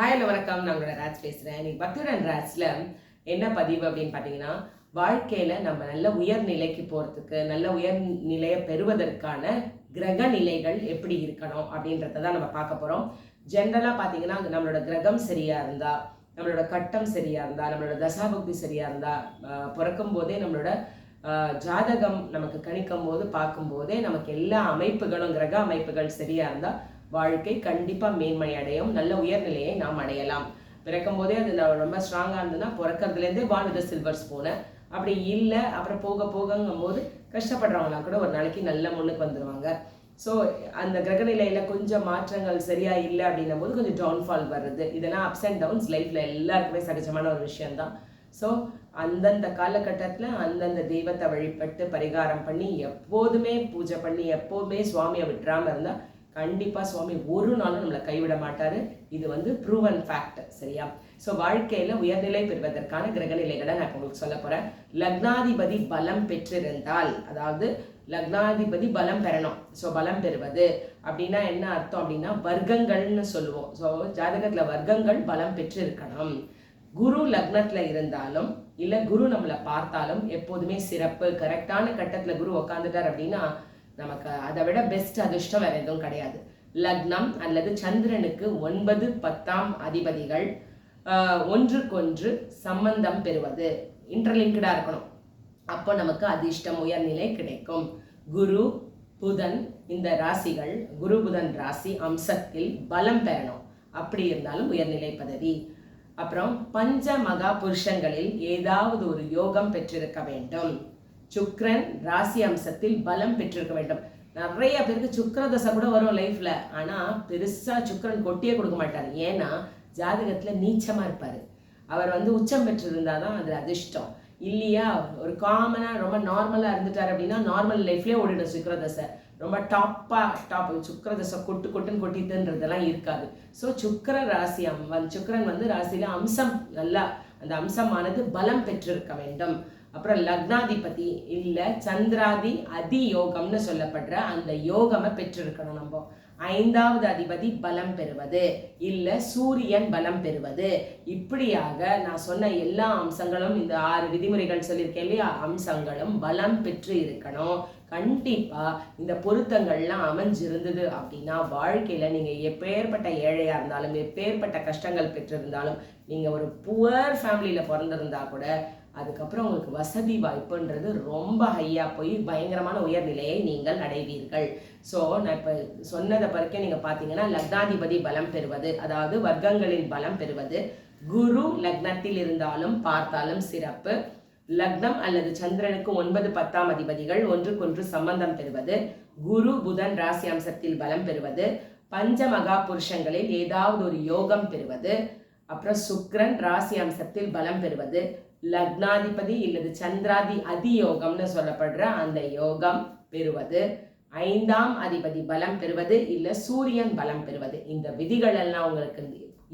Hi hello வணக்கம். நான் உங்களோட ராஜ் பேசுகிறேன் இன்னைக்கு பக்தியுடன் ராஜ்ல என்ன பதிவு அப்படின்னு பார்த்தீங்கன்னா வாழ்க்கையில் நம்ம நல்ல உயர்நிலைக்கு போகிறதுக்கு நல்ல உயர்நிலையை பெறுவதற்கான கிரக நிலைகள் எப்படி இருக்கணும் அப்படின்றத தான் நம்ம பார்க்க போகிறோம் ஜென்ரலாக பார்த்தீங்கன்னா நம்மளோட கிரகம் சரியாக இருந்தால் நம்மளோட கட்டம் சரியாக இருந்தால் நம்மளோட தசாபக்தி சரியாக இருந்தால் பிறக்கும் போதே நம்மளோட ஜாதகம் நமக்கு கணிக்கும் போது பார்க்கும்போதே நமக்கு எல்லா அமைப்புகளும் கிரக அமைப்புகள் சரியாக இருந்தால் வாழ்க்கை கண்டிப்பாக மேன்மை அடையும் நல்ல உயர்நிலையை நாம் அடையலாம். பிறக்கும் போதே அது ரொம்ப ஸ்ட்ராங்காக இருந்ததுன்னா பிறக்கிறதுலேருந்தே வானத சில்வர்ஸ் போனேன் அப்படி இல்லை அப்புறம் போக போகங்கும் போது கஷ்டப்படுறவங்களாம் கூட ஒரு நாளைக்கு நல்ல முன்னுக்கு வந்துடுவாங்க ஸோ அந்த கிரகநிலையில் கொஞ்சம் மாற்றங்கள் சரியா இல்லை அப்படின்னும் போது கொஞ்சம் டவுன்ஃபால் வருது இதெல்லாம் அப்ஸ் அண்ட் டவுன்ஸ் லைஃப்பில் எல்லாருக்குமே சகஜமான ஒரு விஷயம்தான். ஸோ அந்தந்த காலகட்டத்தில் அந்தந்த தெய்வத்தை வழிபட்டு பரிகாரம் பண்ணி எப்போதுமே பூஜை பண்ணி எப்போதுமே சுவாமியை விட்டுறாமல் இருந்தால் கண்டிப்பாக சுவாமி ஒரு நாளும் நம்மளை கைவிட மாட்டார். இது வந்து ப்ரூவன் ஃபேக்ட் சரியா? ஸோ வாழ்க்கையில் உயர்நிலை பெறுவதற்கான கிரகநிலைகளை நான் உங்களுக்கு சொல்ல போகிறேன் லக்னாதிபதி பலம் பெற்றிருந்தால் அதாவது லக்னாதிபதி பலம் பெறணும். ஸோ பலம் பெறுவது அப்படின்னா என்ன அர்த்தம் அப்படின்னா வர்க்கங்கள்னு சொல்லுவோம். ஸோ ஜாதகத்தில் வர்க்கங்கள் பலம் பெற்றிருக்கணும். குரு லக்னத்தில் இருந்தாலும் இல்லை குரு நம்மளை பார்த்தாலும் எப்போதுமே சிறப்பு. கரெக்டான கட்டத்தில் குரு உக்காந்துட்டார் அப்படின்னா நமக்கு அதை விட பெஸ்ட் அதிர்ஷ்டம் வேற எதுவும் கிடையாது. லக்னம் அல்லது சந்திரனுக்கு ஒன்பது பத்தாம் அதிபதிகள் ஒன்றுக்கொன்று சம்பந்தம் பெறுவது. இன்டர்லிங்க்டா இருக்கணும். அப்போ நமக்கு அதிர்ஷ்டம் உயர்நிலை கிடைக்கும். குரு புதன் இந்த ராசிகள் குரு புதன் ராசி அம்சத்தில் பலம் பெறணும். அப்படி இருந்தாலும் உயர்நிலை பதவி. அப்புறம் பஞ்ச மகா புருஷங்களில் ஏதாவது ஒரு யோகம் பெற்றிருக்க வேண்டும். சுக்ரன் ராசி அம்சத்தில் பலம் பெற்றிருக்க வேண்டும். நிறைய பேருக்கு சுக்கர தசை கூட வரும் லைஃப்ல ஆனா பெருசா சுக்கரன் கொட்டியே கொடுக்க மாட்டார். ஏன்னா ஜாதகத்துல நீச்சமா இருப்பாரு. அவர் வந்து உச்சம் பெற்றிருந்தாதான் அது அதிர்ஷ்டம். இல்லையா? ஒரு காமனா ரொம்ப நார்மலா இருந்துட்டார் அப்படின்னா நார்மல் லைஃப்லயே ஓடிடும் சுக்கர தசை. ரொம்ப டாப்பா டாப் சுக்கர தசை கொட்டு கொட்டுன்னு கொட்டிட்டுன்றதெல்லாம் இருக்காது. ஸோ சுக்கர ராசி அம் வந்து வந்து ராசியில அம்சம் நல்லா அந்த அம்சமானது பலம் பெற்றிருக்க வேண்டும். அப்புறம் லக்னாதிபதி இல்லை சந்திராதி அதி யோகம்னு சொல்லப்படுற அந்த யோகமை பெற்றிருக்கணும் நம்ம. ஐந்தாவது அதிபதி பலம் பெறுவது இல்லை சூரியன் பலம் பெறுவது. இப்படியாக நான் சொன்ன எல்லா அம்சங்களும் இந்த ஆறு விதிமுறைகள் சொல்லியிருக்கேன் இல்லையா? அம்சங்களும் பலம் பெற்று இருக்கணும். கண்டிப்பாக இந்த பொருத்தங்கள்லாம் அமைஞ்சிருந்தது அப்படின்னா வாழ்க்கையில் நீங்கள் எப்பேற்பட்ட ஏழையாக இருந்தாலும் எப்பேற்பட்ட கஷ்டங்கள் பெற்றிருந்தாலும் நீங்கள் ஒரு புவர் ஃபேமிலியில் பிறந்திருந்தா கூட அதுக்கப்புறம் உங்களுக்கு வசதி வாய்ப்புன்றது ரொம்ப ஹையாக போய் பயங்கரமான உயர்நிலையை நீங்கள் அடைவீர்கள். ஸோ நான் இப்போ சொன்னதை பிறக்கே நீங்கள் பார்த்தீங்கன்னா லக்னாதிபதி பலம் பெறுவது அதாவது வர்க்கங்களின் பலம் பெறுவது குரு லக்னத்தில் இருந்தாலும் பார்த்தாலும் சிறப்பு லக்னம் அல்லது சந்திரனுக்கு ஒன்பது பத்தாம் அதிபதிகள் ஒன்றுக்கொன்று சம்பந்தம் பெறுவது குரு புதன் ராசி அம்சத்தில் பலம் பெறுவது பஞ்ச மகா புருஷங்களில் ஏதாவது ஒரு யோகம் பெறுவது அப்புறம் சுக்ரன் ராசி அம்சத்தில் பலம் பெறுவது லக்னாதிபதி இல்லது சந்திராதி அதியோகம்னு சொல்லப்படுற அந்த யோகம் பெறுவது. ஐந்தாம் அதிபதி பலம் பெறுவது இல்லை சூரியன் பலம் பெறுவது. இந்த விதிகள் எல்லாம் உங்களுக்கு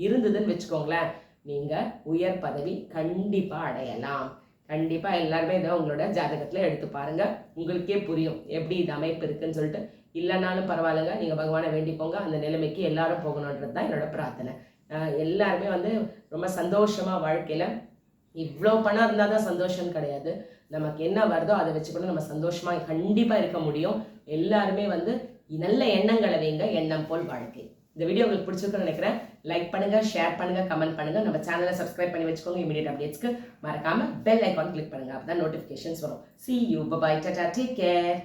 இருந்ததுன்னு வச்சுக்கோங்களேன். நீங்கள் உயர் பதவி கண்டிப்பாக அடையலாம். கண்டிப்பாக எல்லாருமே இதை உங்களோட ஜாதகத்தில் எடுத்து பாருங்கள் உங்களுக்கே புரியும் எப்படி இது அமைப்பு இருக்குன்னு சொல்லிட்டு. இல்லைனாலும் பரவாயில்லைங்க நீங்கள் பகவானை வேண்டிக்கோங்க அந்த நிலைமைக்கு எல்லாரும் போகணுன்றது தான் என்னோட பிரார்த்தனை. எல்லாருமே வந்து ரொம்ப சந்தோஷமாக வாழ்க்கையில் இவ்வளோ பணம் இருந்தால் தான் சந்தோஷம் கிடையாது. நமக்கு என்ன வருதோ அதை வச்சு கூட நம்ம சந்தோஷமாக கண்டிப்பாக இருக்க முடியும். எல்லாருமே வந்து நல்ல எண்ணங்களை வைங்க எண்ணம் போல் வாழ்க்கை. இந்த வீடியோ உங்களுக்கு பிடிச்சிருக்குன்னு நினைக்கிறேன். லைக் பண்ணுங்கள் ஷேர் பண்ணுங்க கமெண்ட் பண்ணுங்க. நம்ம சேனலை சப்ஸ்கிரைப் பண்ணி வச்சுக்கோங்க இமீடியட் அப்டேட்ஸ்க்கு மறக்காமல் பெல் ஐக்கான் கிளிக் பண்ணுங்க. அப்பதான் நோட்டிஃபிகேஷன்ஸ் வரும். See you bye tata take care